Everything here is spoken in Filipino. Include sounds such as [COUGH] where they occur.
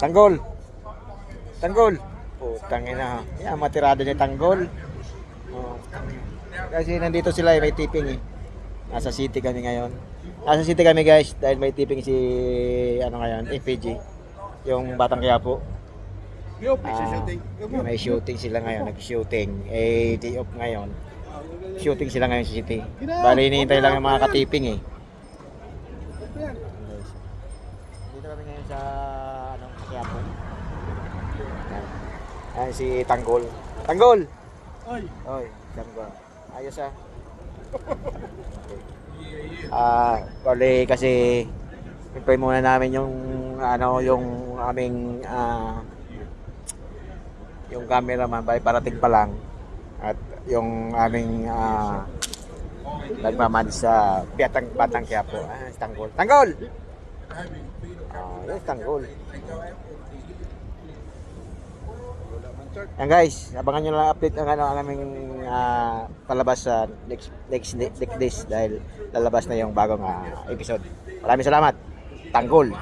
Tanggol. Tanggol. Putang ina. Yan, matirado niya tanggol. Oh. Kasi nandito sila eh, may tipping eh. Nasa city kami ngayon. Nasa city kami guys dahil may tipping si ano ngayon, FPG. Yung Batang Quiapo. Ah, may shooting sila ngayon, nag-shooting. Eh, day off ngayon. Shooting sila ngayon sa city. Bali, hinihintay lang yung mga katiping eh. Dito kami ngayon sa ano, Quiapo. Ayan. Si Tanggol. Tanggol! Ay, Oy, Tanggol. Ayos ah. [LAUGHS] Ah, bali kasi Hintay muna namin yung ano yung aming ah, yung cameraman bali parating pa lang at yung aming ah, nagmaman sa Batang Batang Quiapo. Ah, Tanggol. Tanggol! Ah, Tanggol. Yan guys, abangan nyo lang update ang ano ang aming ah, palabas sa next next next days dahil lalabas na yung bagong ah, episode. Maraming salamat. Tanggol.